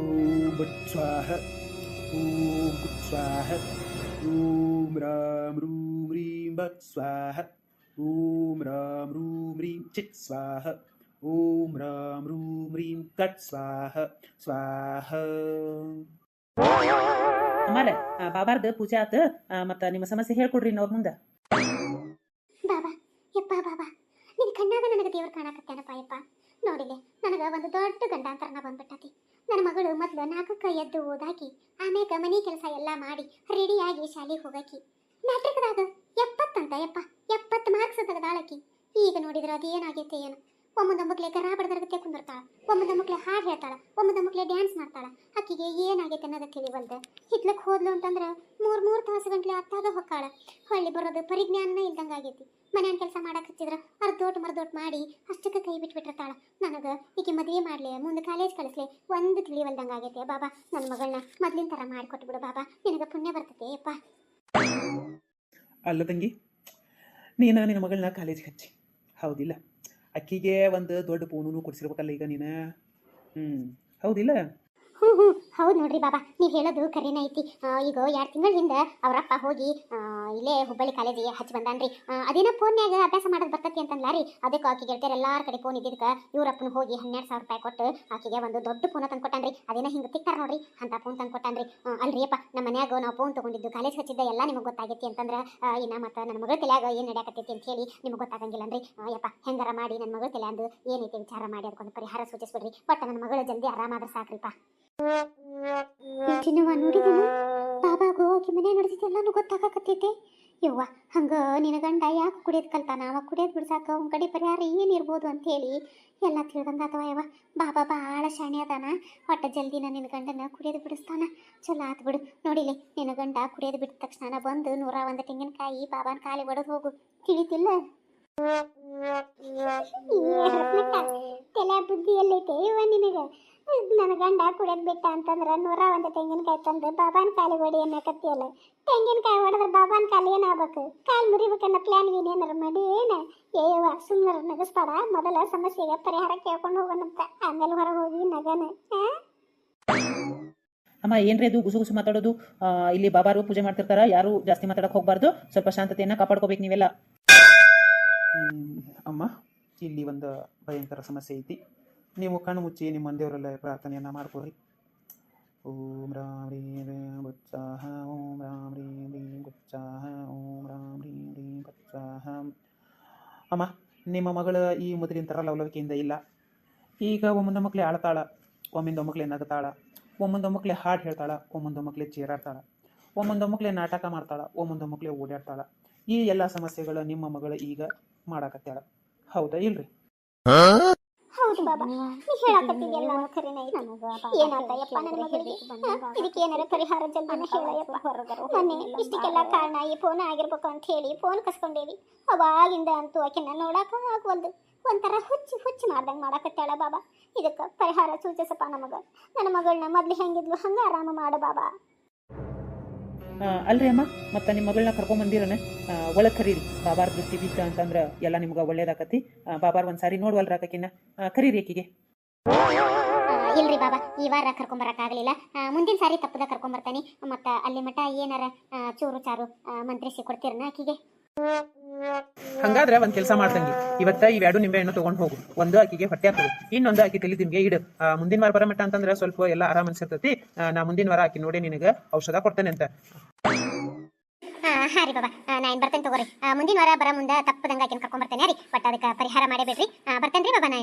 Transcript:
ಓಂ but ಸ್ವಾಹ ಓಂ ಗುಟ್ ಸ್ವಾಹ ಓಂ ರಾಮ್ ರೂಂ ರೀಂ ಬಟ್ ಸ್ವಾಹ ಓಂ ರಾಮ್ ರೂಂ ರೀಂ ಚಿತ್ ಸ್ವಾಹ ಓಂ ರಾಮ್ ರೂಂ ರೀಂ ಕಟ್ ಸ್ವಾಹ ಸ್ವಾಹ ಅಮ್ಮಾರ ಬಾಬಾರ್ದು ಪೂಜೆ ಆತ ಮತ್ತು ನಿಮ್ಮ ಸಮಸ್ಯೆ ಹೇಳ್ಕೊಡ್ರಿ ಅವ್ರ ಮುಂದೆ ಬಾಬಾ ಯಪ್ಪ ಬಾಬಾ ನಿನ್ ಕಣ್ಣಾಗ ನನಗೆ ದೇವ್ರು ಕಾಣಕತ್ತೇನಪ್ಪ ಯಪ್ಪ ನೋಡಿಲೆ, ನನಗೆ ಒಂದು ದೊಡ್ಡ ಗಂಡಾಂತರನ ಬಂದ್ಬಿಟ್ಟತಿ. ನನ್ನ ಮಗಳು ಮೊದಲು ನಾಲ್ಕಕ್ಕೆ ಎದ್ದು ಓದಾಕಿ ಆಮೇಲೆ ಮನೆ ಕೆಲಸ ಎಲ್ಲ ಮಾಡಿ ರೆಡಿಯಾಗಿ ಶಾಲೆಗೆ ಹೋಗಾಕಿ. ಮ್ಯಾಟ್ರಿಕ್ದಾಗ ಎಪ್ಪತ್ತಂತ ಯಪ್ಪ ಎಪ್ಪತ್ತು ಮಾರ್ಕ್ಸ್ ತೆಗೆದಾಳಕಿ. ಈಗ ನೋಡಿದ್ರೆ ಅದೇನಾಗೈತೆ ಏನು? ಕರ ಬಡದರ್ಗತ್ತೆ ಕುಂದಿರ್ತಾಳ ಒಮ್ಮದ ಮಕ್ಳಿಗೆ ಹಾಡು ಹೇಳ್ತಾಳ ಮಕ್ಳೆ ಡ್ಯಾನ್ಸ್ ಮಾಡ್ತಾಳ. ಆಕಿಗೆ ಏನಾಗೈತೆ ಅನ್ನೋದು ತಿಳಿವಲ್ದೆ. ಹಿತ್ಲಕ್ಕೆ ಹೋದ್ಲು ಅಂತಂದ್ರೆ ಮೂರ್ ಮೂರ್ ತಾಸು ಗಂಟ್ಲೆ ಅತ್ತಾಗ ಹೊಕ್ಕಾಳ. ಹೊಳ್ಳಿ ಬರೋದು ಪರಿಜ್ಞಾನ ಇಲ್ದಂಗ ಆಗೈತಿ. ಮನ್ಯಾನ ಕೆಲಸ ಮಾಡಕ್ ಹಚ್ಚಿದ್ರ ಅರ್ಧೋಟ್ ಮರ್ದೋಟ್ ಮಾಡಿ ಅಷ್ಟಕ್ಕೆ ಕೈ ಬಿಟ್ಬಿಟ್ಟಿರ್ತಾಳ. ನನಗೆ ಈಕೆ ಮದುವೆ ಮಾಡಲಿ, ಮುಂದೆ ಕಾಲೇಜ್ ಕಳಿಸ್ಲಿ ಒಂದು ತಿಳಿವಲ್ದಂಗ ಆಗೈತೆ ಬಾಬಾ. ನನ್ನ ಮಗಳನ್ನ ಮೊದ್ಲಿನ ಥರ ಮಾಡ್ಕೊಟ್ಬಿಡು ಬಿಡು ಬಾಬಾ. ನಿನಗೆ ಪುಣ್ಯ ಬರ್ತೈತೆ ಯಪ್ಪ ಅಲ್ಲ ತಂಗಿ, ನೀನು ನಿನ್ನ ಮಗಳನ್ನ ಕಾಲೇಜಿಗೆ ಹಚ್ಚಿ. ಹೌದಿಲ್ಲ. ಅಕ್ಕಿಗೆ ಒಂದು ದೊಡ್ಡ ಪೋನೂ ಕೊಡಿಸಿರ್ಬೇಕಲ್ಲ ಈಗ ನೀನು? ಹ್ಞೂ ಹೌದಿಲ್ಲ ಹ್ಞೂ ಹ್ಞೂ ಹೌದು ನೋಡ್ರಿ ಬಾಬಾ ನೀವು ಹೇಳೋದು ಕರೆನ ಐತಿ. ಈಗ ಎರಡು ತಿಂಗಳ ಹಿಂದೆ ಅವರಪ್ಪ ಹೋಗಿ ಇಲ್ಲೇ ಹುಬ್ಬಳ್ಳಿ ಕಾಲೇಜಿಗೆ ಹಚ್ಚಿ ಬಂದಾನ್ರಿ. ಅದೇನೋ ಫೋನ್ಯಾಗ ಅಭ್ಯಾಸ ಮಾಡೋದು ಬರ್ತೈತಿ ಅಂತಂದ್ಲ ರೀ ಅದಕ್ಕೆ ಆಕೆ ಗೆಳತಿಯರ್ ಎಲ್ಲಾರ ಕಡೆ ಫೋನ್ ಇದ್ದಿದ್ದಕ್ಕೆ ಇವರಪ್ಪನ ಹೋಗಿ ಹನ್ನೆರಡು ಸಾವಿರ ರೂಪಾಯಿ ಕೊಟ್ಟು ಆಕೆಗೆ ಒಂದು ದೊಡ್ಡ ಫೋನ್ ತಂದು ಕೊಟ್ಟಾನ್ರಿ. ಅದೇನೋ ಹಿಂಗೆ ತಿಕ್ತಾರ ನೋಡ್ರಿ ಅಂತ ಫೋನ್ ತಂದು ಕೊಟ್ಟಾನ್ರಿ. ಅಲ್ರಿ ಅಪ್ಪ ನಮ್ಮ ಮನ್ಯಾಗ ನಾವು ಫೋನ್ ತೊಗೊಂಡಿದ್ದು ಕಾಲೇಜ್ ಹಚ್ಚಿದ್ದ ಎಲ್ಲ ನಿಮಗೆ ಗೊತ್ತಾಗೈತಿ ಅಂತಂದ್ರೆ ಇನ್ನ ಮತ್ತು ನನ್ನ ಮಗಳ ತಲೆಯಾಗ ಏನು ನಡೆಯಕತ್ತೈತಿ ಅಂತ ಹೇಳಿ ನಿಮಗೆ ಗೊತ್ತಾಗಂಗಿಲ್ಲ ಅನ್ರಿ ಆ, ಯಪ್ಪ ಹೆಂಗಾರ ಮಾಡಿ ನನ್ನ ಮಗಳ ತಲೆ ಅಂದು ಏನೈತಿ ವಿಚಾರ ಮಾಡಿ ಅದಕ್ಕೊಂದು ಪರಿಹಾರ ಸೂಚಿಸ್ಬಿಡ್ರಿ. ಬಟ್ ನನ್ನ ಮಗಳು ಜಲ್ದಿ ಆರಾಮಾದ್ರೆ ಸಾಕ್ರಿಪ್ಪ. ಚಿನ್ನವ ನೋಡಿದನು? ಬಾಬಾ ಆಕಿ ಮನೆ ನಡೆದಿದ್ದು ಎಲ್ಲಾನು ಗೊತ್ತಾಗಕತ್ತೈತೆ. ಯವ್ವ, ಹಂಗ ನಿನ್ನ ಗಂಡ ಯಾಕೆ ಕುಡಿಯೋದು ಕಲ್ತಾನ? ಅವ ಕುಡಿಯೋದು ಬಿಡ್ಸಾಕ ಅವ್ನ ಕಡೆ ಪರಿಹಾರ ಏನಿರ್ಬೋದು ಅಂತ ಹೇಳಿ ಎಲ್ಲ ತಿಳ್ದಂಗಾತವ ಯವ್ವ. ಬಾಬಾ ಭಾಳ ಶಾಣೆ ಅದಾನ. ಒಟ್ಟ ಜಲ್ದಿನ ನಿನ್ನ ಗಂಡನ ಕುಡಿಯೋದು ಬಿಡಿಸ್ತಾನ. ಚಲೋ ಆತ್ ಬಿಡು. ನೋಡಿಲಿ, ನಿನ್ನ ಗಂಡ ಕುಡಿಯೋದು ಬಿಟ್ಟ ತಕ್ಷಣ ಬಂದು ನೂರ ಒಂದು ತೆಂಗಿನಕಾಯಿ ಬಾಬಾನ ಕಾಲಿ ಒಡೆದು ಹೋಗು. ತಿಳಿತಿಲ್ಲ? ತಲೆ ಬುದ್ಧಿ ಎಲ್ಲೈತೆ ಇವ ನಿನಗೆ. ನನ್ನ ಗಂಡ ಕುಡಿಯೋದು ಬಿಟ್ಟ ಅಂತಂದ್ರ ನೂರ ಒಂದು ತೆಂಗಿನಕಾಯಿ ತಂದು ಬಾಬಾನ ಕಾಲಿ ಹೊಡಿ ಅನ್ನಕತ್ತಿಯಲ್ಲ ತೆಂಗಿನಕಾಯಿ ಹೊಡೆದ್ರೆ ಬಾಬಾನ ಕಾಲು ಏನಾಗ್ಬೇಕು ಕಾಲು ಮುರಿಬೇಕನ್ನ ಪ್ಲ್ಯಾನ್ ಏನೇನಾರ ಮಾಡಿ ಏನ? ಏವ ಸುಮ್ಮನೆ ನಗಸ್ಬೇಡ. ಮೊದಲ ಸಮಸ್ಯೆಗೆ ಪರಿಹಾರ ಕೇಳ್ಕೊಂಡು ಹೋಗೋಣಂತ. ಆಮೇಲೆ ಹೊರಗೆ ಹೋಗಿ ನಗನ. ಅಮ್ಮ ಏನ್ರಿ ಅದು? ಗುಸು ಗುಸು ಮಾತಾಡೋದು? ಇಲ್ಲಿ ಬಾಬಾರು ಪೂಜೆ ಮಾಡ್ತಿರ್ತಾರ. ಯಾರು ಜಾಸ್ತಿ ಮಾತಾಡಕ್ ಹೋಗ್ಬಾರ್ದು. ಸ್ವಲ್ಪ ಶಾಂತತೆಯನ್ನ ಕಾಪಾಡ್ಕೋಬೇಕು ನೀವೆಲ್ಲ. ಅಮ್ಮ, ಇಲ್ಲಿ ಒಂದು ಭಯಂಕರ ಸಮಸ್ಯೆ ಐತಿ. ನೀವು ಕಣ್ಣು ಮುಚ್ಚಿ ನಿಮ್ಮ ದೇವರೆಲ್ಲ ಪ್ರಾರ್ಥನೆಯನ್ನು ಮಾಡ್ಕೊಳ್ರಿ ಓಂ ರಾಮ್ ರೀಂ ರೀಂ ಬುತ್ಸಾಹ ಓಂ ರಾಮ್ ರೀಂ ರೀಂ ಬುತ್ಸಾಹ ಓಂ ರಾಮ್ ರೀಂ ರೀಂ ಬುತ್ಸಾಹ ಅಮ್ಮ, ನಿಮ್ಮ ಮಗಳ ಈ ಮೊದಲಿನ ಥರ ಲವಲವಿಕೆಯಿಂದ ಇಲ್ಲ. ಈಗ ಒಮ್ಮೊಂದು ಮಕ್ಕಳೇ ಆಳ್ತಾಳ, ಒಮ್ಮಿಂದ ಮಕ್ಕಳೇ ನಗತಾಳ, ಒಮ್ಮೊಂದು ಮಕ್ಕಳೇ ಹಾಡು ಹೇಳ್ತಾಳ, ಒಮ್ಮೊಂದು ಮಕ್ಕಳೇ ಚೀರಾಡ್ತಾಳ, ಒಮ್ಮೊಂದು ಮಕ್ಕಳೇ ನಾಟಕ ಮಾಡ್ತಾಳ, ಒಮ್ಮೊಂದು ಮಕ್ಕಳೇ ಓಡಾಡ್ತಾಳ. ಈ ಎಲ್ಲ ಸಮಸ್ಯೆಗಳು ನಿಮ್ಮ ಮಗಳು ಈಗ ಮಾಡಾಕತ್ಯಾಳ. ಹೌದಾ ಇಲ್ರಿ? ಹೌದು ಬಾಬಾ ನೀ ಹೇಳಕತ್ತಿದ್ಯಲ್ಲ ಖರೇನ ಐತಿ ಏನಾತ ಯಪ್ಪ ನನ್ನ ಮಗಳಿಗೆ? ಇದಕ್ಕೆ ಏನಾರ ಪರಿಹಾರ ಜಲ್ದಿನ ಹೇಳಯಪ್ಪ ಮೊನ್ನೆ ಇಷ್ಟಕ್ಕೆಲ್ಲ ಕಾರಣ ಈ ಫೋನ್ ಆಗಿರ್ಬೇಕು ಅಂತ ಹೇಳಿ ಫೋನ್ ಕಸ್ಕೊಂಡೇವಿ. ಅವಾಗಿಂದ ಅಂತೂ ಆಕೆನ ನೋಡಕ ಆಗ್ವಲ್ದು. ಒಂಥರ ಹುಚ್ಚು ಹುಚ್ಚು ಮಾಡ್ದಂಗೆ ಮಾಡಕತ್ತಾಳ ಬಾಬಾ. ಇದಕ್ಕೆ ಪರಿಹಾರ ಸೂಚಿಸಪ್ಪ ನಮಗ. ನನ್ನ ಮಗಳನ್ನ ಮೊದ್ಲು ಹೆಂಗಿದ್ಲು ಹಂಗ ಆರಾಮ ಮಾಡು ಬಾಬಾ. ಅಲ್ರಿ ಅಮ್ಮ, ಮತ್ತು ನಿಮ್ಮ ಮಗಳನ್ನ ಕರ್ಕೊಂಬಂದಿರನ ಒಳಗೆ ಕರೀರಿ. ಬಾಬಾರ್ ದೃಷ್ಟಿ ಬಿತ್ತ ಅಂತಂದ್ರೆ ಎಲ್ಲ ನಿಮ್ಗೆ ಒಳ್ಳೇದಾಕತಿ. ಬಾಬಾರ್ ಒಂದು ಸಾರಿ ನೋಡ್ವಲ್ರಿ ಆಕಿನ ಕರೀರಿ ಆಕಿಗೆ. ಇಲ್ರಿ ಬಾಬಾ, ಈ ವಾರ ಕರ್ಕೊಂಬರಕ್ಕಾಗಲಿಲ್ಲ ಮುಂದಿನ ಸಾರಿ ತಪ್ಪದ ಕರ್ಕೊಂಬರ್ತಾನೆ ಮತ್ತು ಅಲ್ಲಿ ಮಠ ಏನಾರ ಚೂರು ಚಾರು ಮಂತ್ರಿಸಿ ಕೊಡ್ತೀರನ ಆಕಿಗೆ? ಹಂಗಾದ್ರೆ ಒಂದ್ ಕೆಲಸ ಮಾಡ್ತಂಗಿ ಇವತ್ತ ಇವೆರಡು ನಿಂಬೆ ಹಣ್ಣು ತಗೊಂಡ್ ಹೋಗು. ಒಂದು ಆಕಿಗೆ ಹೊಟ್ಟೆ ಹಾಕು ಇನ್ನೊಂದು ಅಕ್ಕಿ ತಲೆ ತಿನ್ಗೆ ಇಡು. ಮುಂದಿನ ವಾರ ಬರಮಟ್ಟ ಅಂತಂದ್ರೆ ಸ್ವಲ್ಪ ಎಲ್ಲ ಆರಾಮ್ ಅನ್ಸಿರ್ತೈತಿ. ನಾ ಮುಂದಿನ ವಾರ ಆಕಿ ನೋಡಿ ನಿನಗೆ ಔಷಧ ಕೊಡ್ತೇನೆ ಅಂತ. ಹಾ ರೀ ಬಾಬಾ. ನಾ ಬರ್ತೇನೆ ತಗೋರಿ. ಮುಂದಿನ ವಾರ ಬರ ಮುಂದೆ ತಪ್ಪದಂಗೆ ಆಕಿನ ಕರ್ಕೊಂಬರ್ತೇನೆ ರೀ. ಬಟ್ ಅದಕ್ಕೆ ಪರಿಹಾರ ಮಾಡೇ ಬಿಡ್ರಿ. ಬರ್ತೇನೆ ರೀ ಬಾಬಾ ನಾ